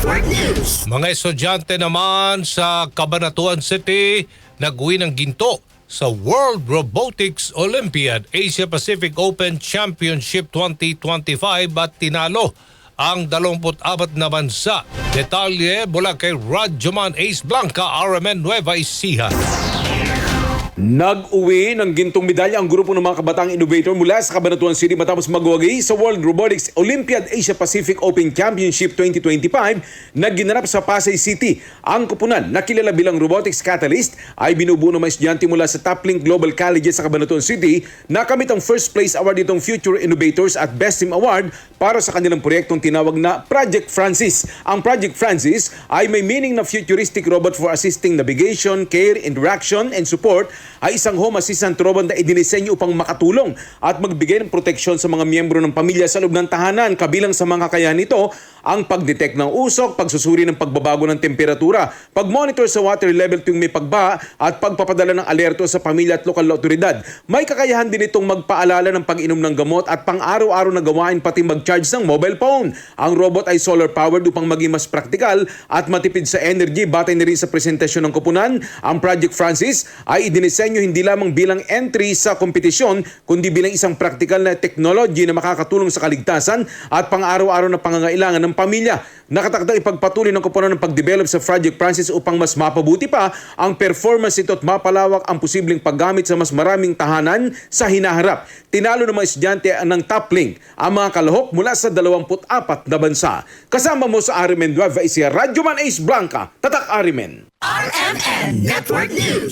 Network News. Mga estudyante naman sa Cabanatuan City nag-uwi ng ginto sa World Robotics Olympiad Asia Pacific Open Championship 2025 at tinalo ang 24 na bansa. Detalye mula kay Radyoman Ace Blanca, RMN Nueva Ecija. Nag-uwi ng gintong medalya ang grupo ng mga kabatang innovator mula sa Cabanatuan City matapos magwagi sa World Robotics Olympiad Asia Pacific Open Championship 2025 na ginanap sa Pasay City. Ang kupunan na kilala bilang Robotics Catalyst ay binubuo ng mga estudyante mula sa Top Link Global Colleges sa Cabanatuan City na kamit ang first place award nitong Future Innovators at Best Team Award para sa kanilang proyektong tinawag na Project Francis. Ang Project Francis ay may meaning na futuristic robot for assisting navigation, care, interaction, and support ay isang home assistant robot na idinisenyo upang makatulong at magbigay ng proteksyon sa mga miyembro ng pamilya sa loob ng tahanan. Kabilang sa mga kaya nito ang pagdetect ng usok, pagsusuri ng pagbabago ng temperatura, pagmonitor sa water level tuwing may pagbaha at pagpapadala ng alerto sa pamilya at lokal na otoridad. May kakayahan din itong magpaalala ng pag-inom ng gamot at pang-araw-araw na gawain pati mag-charge ng mobile phone. Ang robot ay solar powered upang maging mas praktikal at matipid sa energy. Batay na rin sa presentasyon ng kupunan, ang Project Francis ay idinisenyo hindi lamang bilang entry sa kompetisyon kundi bilang isang praktikal na technology na makakatulong sa kaligtasan at pang-araw-araw na pangangailangan ng pamilya. Nakatakdang ipagpatuloy ng kupunan ng pag-develop sa Project Francis upang mas mapabuti pa ang performance nito at mapalawak ang posibleng paggamit sa mas maraming tahanan sa hinaharap. Tinalo ng mga estudyante ng top link ang mga kalahok mula sa 24 na bansa. Kasama mo sa Arimen Nueva Ecija, Radyo Man Ace Blanca, Tatak Arimen. RMN Network News.